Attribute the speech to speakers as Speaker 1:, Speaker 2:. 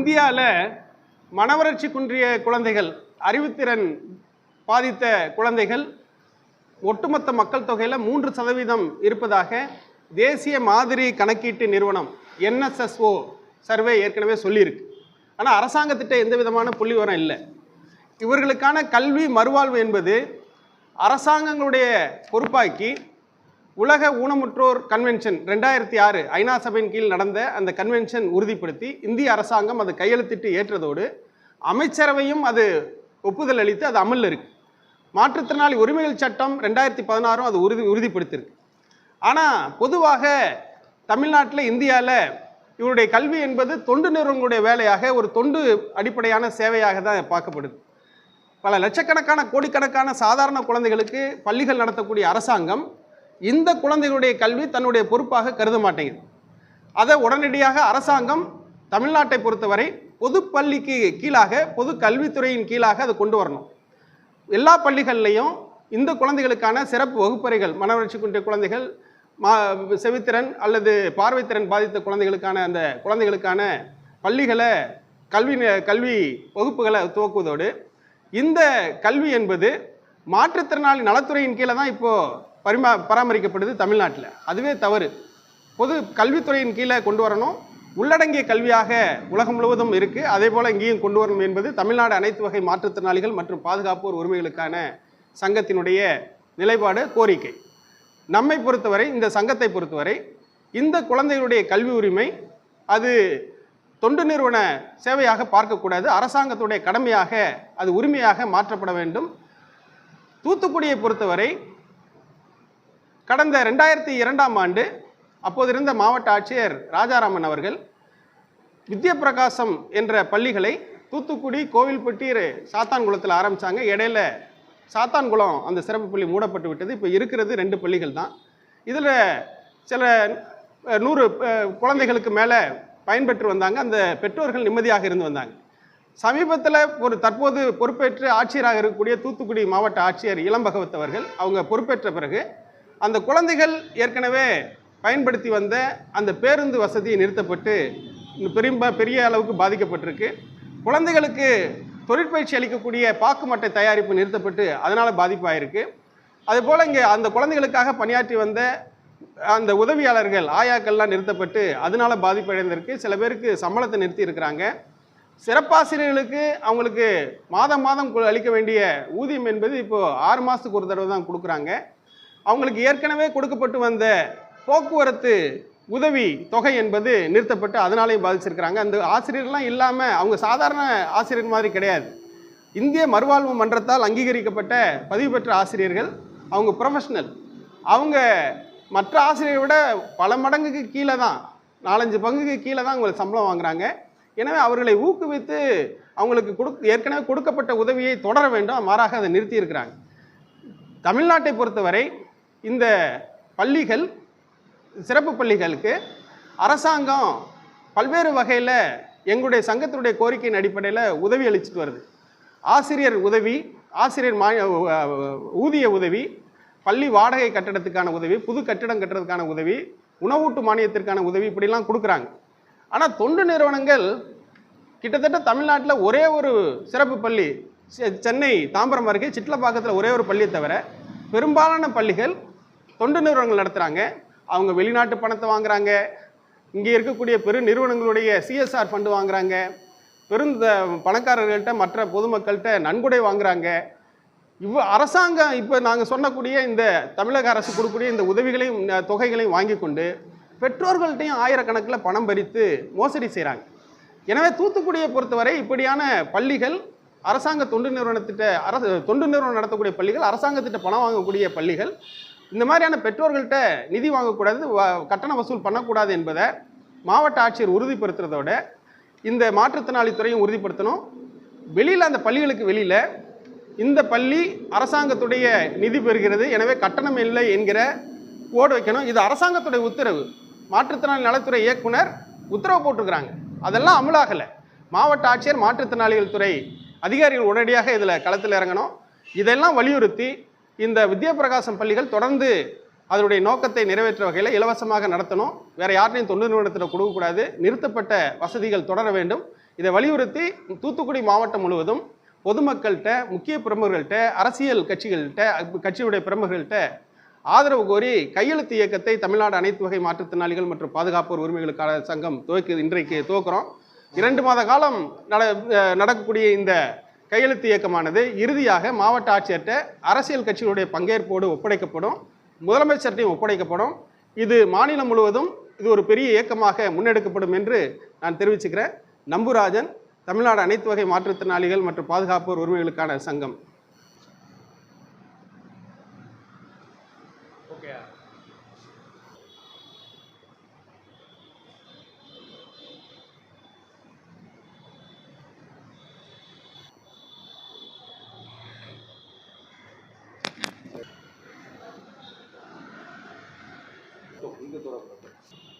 Speaker 1: இந்தியாவில் மனவளர்ச்சி குன்றிய குழந்தைகள் அறிவுத்திறன் பாதித்த குழந்தைகள் ஒட்டுமொத்த மக்கள் தொகையில் மூன்று சதவீதம் இருப்பதாக தேசிய மாதிரி கணக்கீட்டு நிறுவனம் என்எஸ்எஸ்ஓ சர்வே ஏற்கனவே சொல்லியிருக்கு. ஆனால் அரசாங்கத்திட்ட எந்த விதமான புள்ளி விவரம் இல்லை. இவர்களுக்கான கல்வி மறுவாழ்வு என்பது அரசாங்கங்களுடைய பொறுப்பாக்கி உலக ஊனமுற்றோர் கன்வென்ஷன் ரெண்டாயிரத்தி ஆறு ஐநா சபையின் கீழ் நடந்த அந்த கன்வென்ஷன் உறுதிப்படுத்தி இந்திய அரசாங்கம் அது கையெழுத்திட்டு ஏற்றதோடு அமைச்சரவையும் அது ஒப்புதல் அளித்து அது அமலில் இருக்கு. மாற்றுத்திறனாளி உரிமைகள் சட்டம் ரெண்டாயிரத்தி பதினாறும் அது உறுதி உறுதிப்படுத்தியிருக்கு ஆனால் பொதுவாக தமிழ்நாட்டில் இந்தியாவில் இவருடைய கல்வி என்பது தொண்டு நிறுவனங்களுடைய வேலையாக ஒரு தொண்டு அடிப்படையான சேவையாக தான் பார்க்கப்படுது. பல லட்சக்கணக்கான கோடிக்கணக்கான சாதாரண குழந்தைகளுக்கு பள்ளிகள் நடத்தக்கூடிய அரசாங்கம் இந்த குழந்தைகளுடைய கல்வி தன்னுடைய பொறுப்பாக கருத மாட்டேங்குது. அதை உடனடியாக அரசாங்கம் தமிழ்நாட்டை பொறுத்தவரை பொது பள்ளிக்கு கீழாக பொது கல்வித்துறையின் கீழாக அதை கொண்டு வரணும். எல்லா பள்ளிகள்லையும் இந்த குழந்தைகளுக்கான சிறப்பு வகுப்பறைகள் மனவளர்ச்சி குன்றிய குழந்தைகள் மா செவித்திறன் அல்லது பார்வைத்திறன் பாதித்த குழந்தைகளுக்கான அந்த குழந்தைகளுக்கான பள்ளிகளை கல்வி கல்வி வகுப்புகளை துவக்குவதோடு இந்த கல்வி என்பது மாற்றுத்திறனாளி நலத்துறையின் கீழே தான் இப்போது பரிமா பராமரிக்கப்படுது தமிழ்நாட்டில். அதுவே தவறு. பொது கல்வித்துறையின் கீழே கொண்டு வரணும். உள்ளடங்கிய கல்வியாக உலகம் முழுவதும் இருக்குது அதே போல் இங்கேயும் கொண்டு வரணும் என்பது தமிழ்நாடு அனைத்து வகை மாற்றுத்திறனாளிகள் மற்றும் பாதுகாப்போர் உரிமைகளுக்கான சங்கத்தினுடைய நிலைப்பாடு கோரிக்கை. நம்மை பொறுத்தவரை இந்த சங்கத்தை பொறுத்தவரை இந்த குழந்தைகளுடைய கல்வி உரிமை அது தொண்டு நிறுவன சேவையாக பார்க்கக்கூடாது. அரசாங்கத்துடைய கடமையாக அது உரிமையாக மாற்றப்பட வேண்டும். தூத்துக்குடியை பொறுத்தவரை கடந்த ரெண்டாயிரத்தி இரண்டாம் ஆண்டு அப்போது இருந்த மாவட்ட ஆட்சியர் ராஜாராமன் அவர்கள் வித்யபிரகாசம் என்ற பள்ளிகளை தூத்துக்குடி கோவில்பட்டி சாத்தான்குளத்தில் ஆரம்பித்தாங்க இடையில சாத்தான்குளம் அந்த சிறப்பு பள்ளி மூடப்பட்டு விட்டது. இப்போ இருக்கிறது ரெண்டு பள்ளிகள் தான். இதில் சில நூறு குழந்தைகளுக்கு மேலே பயன்பெற்று வந்தாங்க. அந்த பெற்றோர்கள் நிம்மதியாக இருந்து வந்தாங்க. சமீபத்தில் ஒரு தற்போது பொறுப்பேற்று ஆட்சியராக இருக்கக்கூடிய தூத்துக்குடி மாவட்ட ஆட்சியர் இளம்பகவத் அவர்கள் அவங்க பொறுப்பேற்ற பிறகு அந்த குழந்தைகள் ஏற்கனவே பயன்படுத்தி வந்த அந்த பேருந்து வசதி நிறுத்தப்பட்டு பெரும்ப பெரிய பெரிய அளவுக்கு பாதிக்கப்பட்டிருக்கு. குழந்தைகளுக்கு தொழிற்பயிற்சி அளிக்கக்கூடிய பாக்குமட்டை தயாரிப்பு நிறுத்தப்பட்டு அதனால் பாதிப்பாயிருக்கு. அதுபோல் இங்கே அந்த குழந்தைகளுக்காக பணியாற்றி வந்த அந்த உதவியாளர்கள் ஆயாக்கள்லாம் நிறுத்தப்பட்டு அதனால பாதிப்படைந்திருக்கு. சில பேருக்கு சம்பளத்தை நிறுத்தி இருக்கிறாங்க. சிறப்பாசிரியர்களுக்கு அவங்களுக்கு மாதம் மாதம் கு- அளிக்க வேண்டிய ஊதியம் என்பது இப்போ ஆறு மாதத்துக்கு ஒரு தடவை தான் கொடுக்குறாங்க. அவங்களுக்கு ஏற்கனவே கொடுக்கப்பட்டு வந்த போக்குவரத்து உதவி தொகை என்பது நிறுத்தப்பட்டு அதனாலையும் பாதிச்சிருக்கிறாங்க. அந்த ஆசிரியர்லாம் இல்லாமல் அவங்க சாதாரண ஆசிரியர் மாதிரி கிடையாது. இந்திய மறுவாழ்வு மன்றத்தால் அங்கீகரிக்கப்பட்ட பதிவு பெற்ற ஆசிரியர்கள் அவங்க ப்ரொஃபஷ்னல் அவங்க மற்ற ஆசிரியரை விட பல மடங்குக்கு கீழே தான் நாலஞ்சு பங்குக்கு கீழே தான் அவங்களுக்கு சம்பளம் வாங்குறாங்க. எனவே அவர்களை ஊக்குவித்து அவங்களுக்கு கொடு ஏற்கனவே கொடுக்கப்பட்ட உதவியை தொடர வேண்டும் மாறாக அதை நிறுத்தியிருக்கிறாங்க. தமிழ்நாட்டை பொறுத்தவரை இந்த பள்ளிகள் சிறப்பு பள்ளிகளுக்கு அரசாங்கம் பல்வேறு வகையில் எங்களுடைய சங்கத்தினுடைய கோரிக்கையின் அடிப்படையில் உதவி அளிச்சுட்டு வருது. ஆசிரியர் உதவி ஆசிரியர் மா ஊதிய உதவி பள்ளி வாடகை கட்டடத்துக்கான உதவி புது கட்டிடம் கட்டுறதுக்கான உதவி உணவூட்டு மானியத்திற்கான உதவி இப்படிலாம் கொடுக்குறாங்க. ஆனால் தொண்டு நிறுவனங்கள் கிட்டத்தட்ட தமிழ்நாட்டில் ஒரே ஒரு சிறப்பு பள்ளி செ- சென்னை தாம்பரம் அருகே சிட்லப்பாக்கத்தில் ஒரே ஒரு பள்ளியை தவிர பெரும்பாலான பள்ளிகள் தொண்டு நிறுவனங்கள் நடத்துகிறாங்க அவங்க வெளிநாட்டு பணத்தை வாங்குறாங்க. இங்கே இருக்கக்கூடிய பெரு நிறுவனங்களுடைய சிஎஸ்ஆர் ஃபண்டு வாங்குறாங்க. பெருந்த பணக்காரர்கள்ட்ட மற்ற பொதுமக்கள்கிட்ட நன்கொடை வாங்குறாங்க. இவ் அரசாங்கம் இப்போ நாங்கள் சொன்னக்கூடிய இந்த தமிழக அரசு கொடுக்கக்கூடிய இந்த உதவிகளையும் தொகைகளையும் வாங்கி கொண்டு பெற்றோர்கள்ட்டையும் ஆயிரக்கணக்கில் பணம் பறித்து மோசடி செய்கிறாங்க எனவே தூத்துக்குடியை பொறுத்தவரை இப்படியான பள்ளிகள் அரசாங்க தொண்டு நிறுவனத்திட்ட அரசு தொண்டு நிறுவனம் நடத்தக்கூடிய பள்ளிகள் அரசாங்கத்திட்ட பணம் வாங்கக்கூடிய பள்ளிகள் இந்த மாதிரியான பெற்றோர்கள்ட்ட நிதி வாங்கக்கூடாது வ- கட்டண வசூல் பண்ணக்கூடாது என்பதை மாவட்ட ஆட்சியர் உறுதிப்படுத்துறதோட இந்த மாற்றுத்திறனாளி துறையும் உறுதிப்படுத்தணும். வெளியில் அந்த பள்ளிகளுக்கு வெளியில் இந்த பள்ளி அரசாங்கத்துடைய நிதி பெறுகிறது. எனவே கட்டணம் இல்லை என்கிற ஓடு வைக்கணும். இது அரசாங்கத்துடைய உத்தரவு. மாற்றுத்திறனாளி நலத்துறை இயக்குனர் உத்தரவு போட்டிருக்கிறாங்க. அதெல்லாம் அமலாகலை. மாவட்ட ஆட்சியர் மாற்றுத்திறனாளிகள் துறை அதிகாரிகள் உடனடியாக இதில் களத்தில் இறங்கணும். இதெல்லாம் வலியுறுத்தி இந்த வித்யாபிரகாசம் பள்ளிகள் தொடர்ந்து அதனுடைய நோக்கத்தை நிறைவேற்ற வகையில் இலவசமாக நடத்தணும். வேறு யார்டையும் தொண்டு நிறுவனத்தில் கொடுக்கக்கூடாது. நிறுத்தப்பட்ட வசதிகள் தொடர வேண்டும். இதை வலியுறுத்தி தூத்துக்குடி மாவட்டம் முழுவதும் பொதுமக்கள்கிட்ட முக்கிய பிரமுகர்கள்ட்ட அரசியல் கட்சிகள்கிட்ட கட்சியுடைய பிரமுகர்கள்ட்ட ஆதரவு கோரி கையெழுத்து இயக்கத்தை தமிழ்நாடு அனைத்து வகை மாற்றுத்திறனாளிகள் மற்றும் பாதுகாப்போர் உரிமைகளுக்கான சங்கம் துவக்கி இன்றைக்கு துவக்கிறோம். இரண்டு மாத காலம் நட நடக்கக்கூடிய இந்த கையெழுத்து இயக்கமானது இறுதியாக மாவட்ட ஆட்சியர்கிட்ட அரசியல் கட்சிகளுடைய பங்கேற்போடு ஒப்படைக்கப்படும் முதலமைச்சர்கிட்டையும் ஒப்படைக்கப்படும். இது மாநிலம் முழுவதும் இது ஒரு பெரிய இயக்கமாக முன்னெடுக்கப்படும் என்று நான் தெரிவிச்சுக்கிறேன். நம்புராஜன் தமிழ்நாடு அனைத்து வகை மாற்றுத்திறனாளிகள் மற்றும் பாதுகாப்போர் உரிமைகளுக்கான சங்கம். ¿Qué es lo